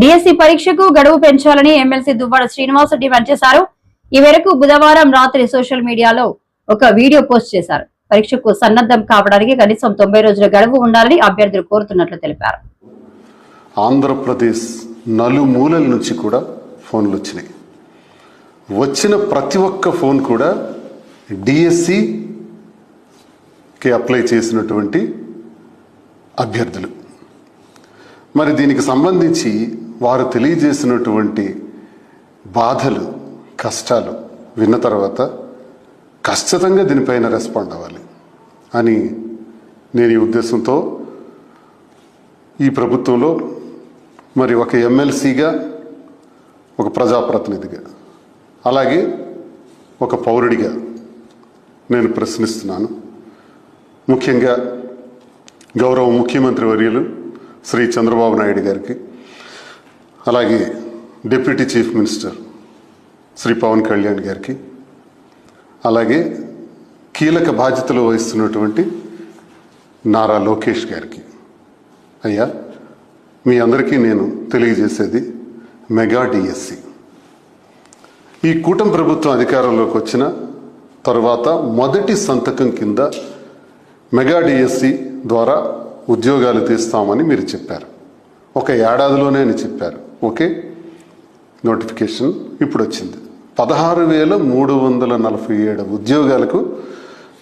DSC పరీక్షకు గడువు పెంచాలని ఎమ్మెల్సీ దువ్వాడ శ్రీనివాస్ డిమాండ్ చేశారు ఈ మేరకు బుధవారం రాత్రి సోషల్ మీడియాలో ఒక వీడియో పోస్ట్ చేశారు. పరీక్షకు సన్నద్ధం కావడానికి కనీసం తొంభై రోజుల గడువు ఉండాలని అభ్యర్థులు కోరుతున్నట్లు తెలిపారు. ఆంధ్రప్రదేశ్ నలుమూలల నుంచి కూడా ఫోన్లు వచ్చినాయి. వచ్చిన ప్రతి ఒక్క ఫోన్ కూడా డిఎస్సికి అప్లై చేసినటువంటి అభ్యర్థులు. మరి దీనికి సంబంధించి వారు తెలియజేసినటువంటి బాధలు కష్టాలు విన్న తర్వాత ఖచ్చితంగా దీనిపైన రెస్పాండ్ అవ్వాలి అని నేను ఈ ఉద్దేశంతో ఈ ప్రభుత్వంలో మరి ఒక ఎమ్మెల్సీగా ఒక ప్రజాప్రతినిధిగా అలాగే ఒక పౌరుడిగా నేను ప్రశ్నిస్తున్నాను. ముఖ్యంగా గౌరవ ముఖ్యమంత్రి వర్యులు శ్రీ చంద్రబాబు నాయుడు గారికి అలాగే deputy chief minister Shri Pawan Kalyan గారికి అలాగే కీలక బాధ్యతలు వహిస్తున్నటువంటి నారా లోకేష్ గారికి. అయ్యా మీ అందరికీ నేను తెలియజేసేది మెగా డిఎస్సి. ఈ కూటమి ప్రభుత్వం అధికారంలోకి వచ్చిన తరువాత మొదటి సంతకం కింద మెగా డిఎస్సి ద్వారా ఉద్యోగాలు తీస్తామని మీరు చెప్పారు. ఒక ఏడాదిలోనే అని చెప్పారు. ఓకే? నోటిఫికేషన్ ఇప్పుడు వచ్చింది పదహారు వేల మూడు వందల నలభై ఏడు ఉద్యోగాలకు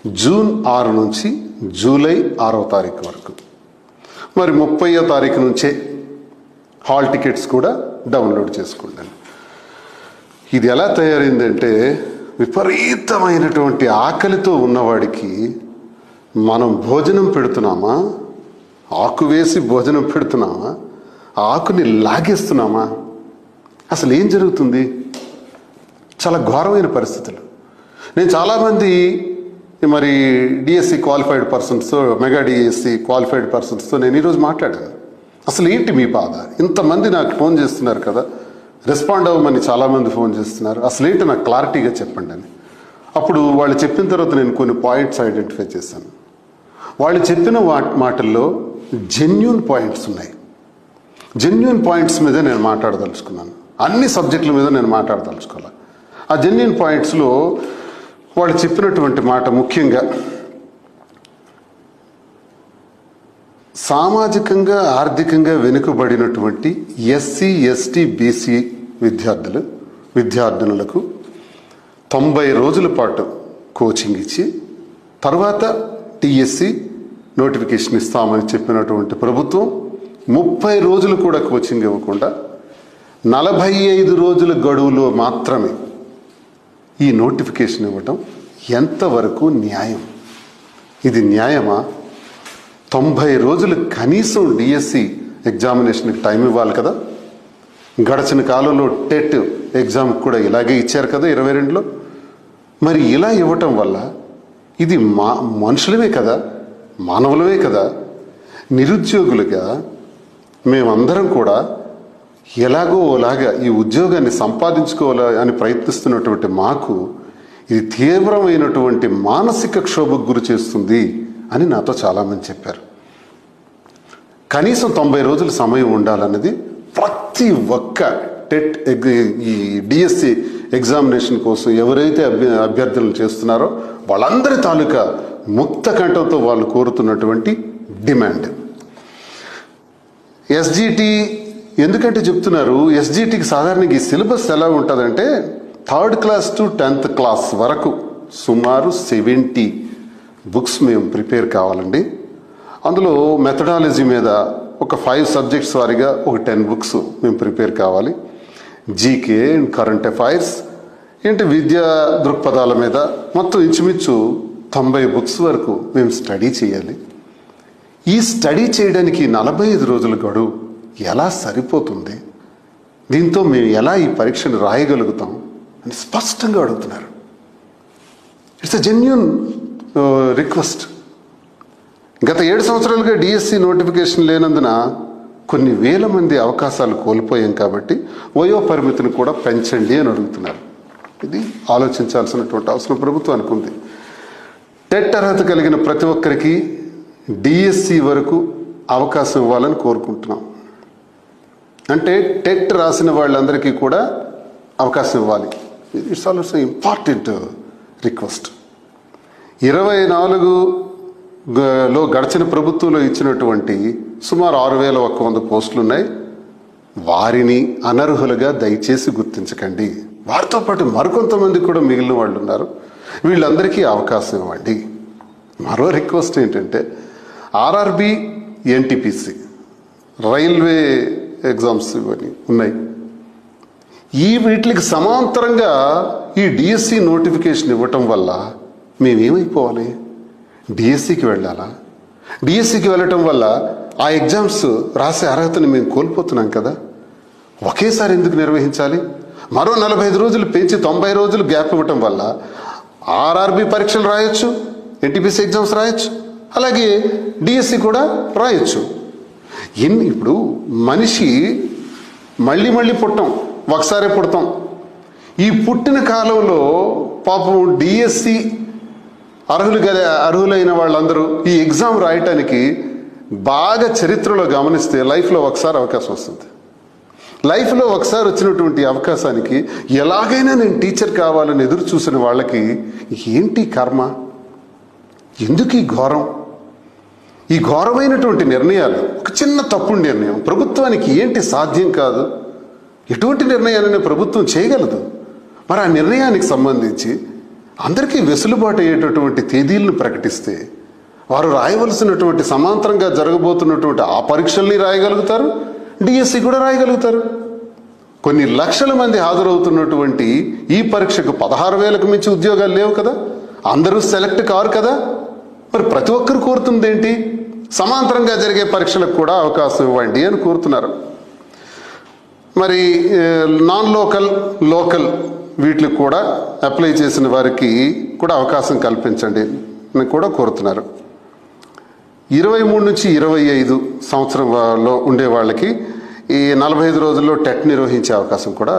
జూన్ ఆరు నుంచి జూలై ఆరవ తారీఖు వరకు. మరి ముప్పయో తారీఖు నుంచే హాల్ టికెట్స్ కూడా డౌన్లోడ్ చేసుకోండి. ఇది ఎలా తయారైందంటే విపరీతమైనటువంటి ఆకలితో ఉన్నవాడికి మనం భోజనం పెడుతున్నామా? ఆకు వేసి భోజనం పెడుతున్నామా? ఆ ఆకుని లాగేస్తున్నామా? అసలు ఏం జరుగుతుంది? చాలా ఘోరమైన పరిస్థితులు. నేను చాలామంది మరి డిఎస్సి క్వాలిఫైడ్ పర్సన్స్తో మెగా డిఎస్సి క్వాలిఫైడ్ పర్సన్స్తో నేను ఈరోజు మాట్లాడాను. అసలు ఏంటి మీ బాధ? ఇంతమంది నాకు ఫోన్ చేస్తున్నారు కదా. రెస్పాండ్ అవ్వమని చాలామంది ఫోన్ చేస్తున్నారు. అసలు ఏంటి నాకు క్లారిటీగా చెప్పండి అని. అప్పుడు వాళ్ళు చెప్పిన తర్వాత నేను కొన్ని పాయింట్స్ ఐడెంటిఫై చేశాను. వాళ్ళు చెప్పిన వాట్ మాటల్లో జెన్యున్ పాయింట్స్ ఉన్నాయి. జెన్యున్ పాయింట్స్ మీద నేను మాట్లాడదలుచుకున్నాను. అన్ని సబ్జెక్టుల మీద నేను మాట్లాడదలుచుకోవాలి? ఆ జెన్యున్ పాయింట్స్లో వాళ్ళు చెప్పినటువంటి మాట ముఖ్యంగా సామాజికంగా ఆర్థికంగా వెనుకబడినటువంటి ఎస్సీ ఎస్టీ బీసీ విద్యార్థులు విద్యార్థినులకు తొంభై రోజుల పాటు కోచింగ్ ఇచ్చి తర్వాత టీఎస్సీ నోటిఫికేషన్ ఇస్తామని చెప్పినటువంటి ప్రభుత్వం ముప్పై రోజులు కూడా కోచింగ్ ఇవ్వకుండా నలభై ఐదు రోజుల గడువులో మాత్రమే ఈ నోటిఫికేషన్ ఇవ్వటం ఎంతవరకు న్యాయం? ఇది న్యాయమా? తొంభై రోజులు కనీసం డిఎస్సి ఎగ్జామినేషన్కి టైం ఇవ్వాలి కదా? గడచిన కాలంలో టెట్ ఎగ్జామ్ కూడా ఇలాగే ఇచ్చారు కదా ఇరవై రెండులో? మరి ఇలా ఇవ్వటం వల్ల ఇది మా మనుషులమే కదా? మానవులమే కదా? నిరుద్యోగులుగా మేమందరం కూడా ఎలాగో ఓలాగా ఈ ఉద్యోగాన్ని సంపాదించుకోవాలి అని ప్రయత్నిస్తున్నటువంటి మాకు ఇది తీవ్రమైనటువంటి మానసిక క్షోభకు గురి చేస్తుంది అని నాతో చాలామంది చెప్పారు. కనీసం తొంభై రోజుల సమయం ఉండాలన్నది ప్రతి ఒక్క టెట్ ఎగ్ ఈ డిఎస్సి ఎగ్జామినేషన్ కోసం ఎవరైతే అభ్య అభ్యర్థులను చేస్తున్నారో వాళ్ళందరి తాలూకా ముక్త కంఠంతో వాళ్ళు కోరుతున్నటువంటి డిమాండ్. ఎస్జిటి ఎందుకంటే చెప్తున్నారు ఎస్జిటికి సాధారణంగా ఈ సిలబస్ ఎలా ఉంటుందంటే third class to tenth class వరకు సుమారు సెవెంటీ బుక్స్ మేము ప్రిపేర్ కావాలండి. అందులో మెథడాలజీ మీద ఒక ఫైవ్ సబ్జెక్ట్స్ వారిగా ఒక టెన్ బుక్స్ మేము ప్రిపేర్ కావాలి. జీకే అండ్ కరెంట్ అఫైర్స్ ఏంటి విద్యా దృక్పథాల మీద మొత్తం ఇంచుమించు తొంభై బుక్స్ వరకు మేము స్టడీ చేయాలి. ఈ స్టడీ చేయడానికి నలభై ఐదు రోజుల గడువు ఎలా సరిపోతుంది? దీంతో మేము ఎలా ఈ పరీక్షను రాయగలుగుతాం అని స్పష్టంగా అడుగుతున్నారు. ఇట్స్ అ జెన్యున్ రిక్వెస్ట్ గత ఏడు సంవత్సరాలుగా డిఎస్సి నోటిఫికేషన్ లేనందున కొన్ని వేల మంది అవకాశాలు కోల్పోయాం కాబట్టి వయో పరిమితిని కూడా పెంచండి అని అడుగుతున్నారు. ఇది ఆలోచించాల్సినటువంటి అవసరం ప్రభుత్వానికి ఉంది. టెట్ అర్హత కలిగిన ప్రతి ఒక్కరికి డిఎస్సి వరకు అవకాశం ఇవ్వాలని కోరుకుంటున్నాం. అంటే టెట్ రాసిన వాళ్ళందరికీ కూడా అవకాశం ఇవ్వాలి. ఇట్స్ ఆల్సో ఇంపార్టెంట్ రిక్వెస్ట్ ఇరవై నాలుగు లో గడిచిన ప్రభుత్వంలో ఇచ్చినటువంటి సుమారు ఆరు వేల ఒక్క వంద పోస్టులు ఉన్నాయి. వారిని అనర్హులుగా దయచేసి గుర్తించకండి. వారితో పాటు మరికొంతమంది కూడా మిగిలిన వాళ్ళు ఉన్నారు. వీళ్ళందరికీ అవకాశం ఇవ్వండి. మరో రిక్వెస్ట్ ఏంటంటే ఆర్ఆర్బి ఎన్టీపీసీ. రైల్వే ఎగ్జామ్స్ ఇవన్నీ ఉన్నాయి. ఈ వీటికి సమాంతరంగా ఈ డిఎస్సి నోటిఫికేషన్ ఇవ్వటం వల్ల మేమేమైపోవాలి? డిఎస్సికి వెళ్ళాలా? డిఎస్సికి వెళ్ళటం వల్ల ఆ ఎగ్జామ్స్ రాసే అర్హతని మేము కోల్పోతున్నాం కదా. ఒకేసారి ఎందుకు నిర్వహించాలి? మరో నలభై ఐదు రోజులు పెంచి తొంభై రోజులు గ్యాప్ ఇవ్వటం వల్ల ఆర్ఆర్బి పరీక్షలు రాయొచ్చు ఎన్టీపీసీ ఎగ్జామ్స్ రాయొచ్చు. అలాగే డిఎస్సి కూడా రాయొచ్చు. ఎన్ని ఇప్పుడు మనిషి మళ్ళీ మళ్ళీ పుట్టాం ఒకసారే పుడతాం. ఈ పుట్టిన కాలంలో పాపం డిఎస్సి అర్హులు కదా అర్హులైన వాళ్ళందరూ ఈ ఎగ్జామ్ రాయటానికి బాగా చరిత్రలో గమనిస్తే లైఫ్లో ఒకసారి అవకాశం వస్తుంది. లైఫ్లో ఒకసారి వచ్చినటువంటి అవకాశానికి ఎలాగైనా నేను టీచర్ కావాలని ఎదురు చూసిన వాళ్ళకి ఏంటి కర్మ? ఎందుకు ఈ ఘోరం? ఈ ఘోరమైనటువంటి నిర్ణయాలు ఒక చిన్న తప్పుడు నిర్ణయం ప్రభుత్వానికి ఏంటి సాధ్యం కాదు? ఎటువంటి నిర్ణయాలని ప్రభుత్వం చేయగలదు? మరి ఆ నిర్ణయానికి సంబంధించి అందరికీ వెసులుబాటు అయ్యేటటువంటి తేదీలను ప్రకటిస్తే వారు రాయవలసినటువంటి సమాంతరంగా జరగబోతున్నటువంటి ఆ పరీక్షల్ని రాయగలుగుతారు డిఎస్సి కూడా రాయగలుగుతారు. కొన్ని లక్షల మంది హాజరవుతున్నటువంటి ఈ పరీక్షకు పదహారు వేలకు మించి ఉద్యోగాలు లేవు కదా? అందరూ సెలెక్ట్ కారు కదా? మరి ప్రతి ఒక్కరు కోరుతుంది ఏంటి? సమాంతరంగా జరిగే పరీక్షలకు కూడా అవకాశం ఇవ్వండి అని కోరుతున్నారు. మరి నాన్ లోకల్ లోకల్ వీటికి కూడా అప్లై చేసిన వారికి కూడా అవకాశం కల్పించండి అని కూడా కోరుతున్నారు. ఇరవై మూడు నుంచి ఇరవై ఐదు సంవత్సరంలో ఉండే వాళ్ళకి ఈ నలభై ఐదు రోజుల్లో టెట్ నిర్వహించే అవకాశం కూడా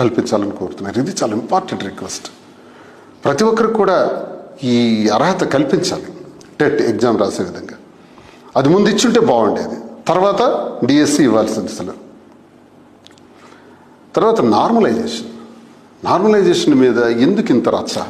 కల్పించాలని కోరుతున్నారు. ఇది చాలా ఇంపార్టెంట్ రిక్వెస్ట్. ప్రతి ఒక్కరికి కూడా ఈ అర్హత కల్పించాలి. టెట్ ఎగ్జామ్ రాసే విధంగా. అది ముందు ఇచ్చుంటే బాగుండేది. తర్వాత డిఎస్సి ఇవ్వాల్సింది అసలు. తర్వాత నార్మలైజేషన్. నార్మలైజేషన్ మీద ఎందుకు ఇంత రచ్చ?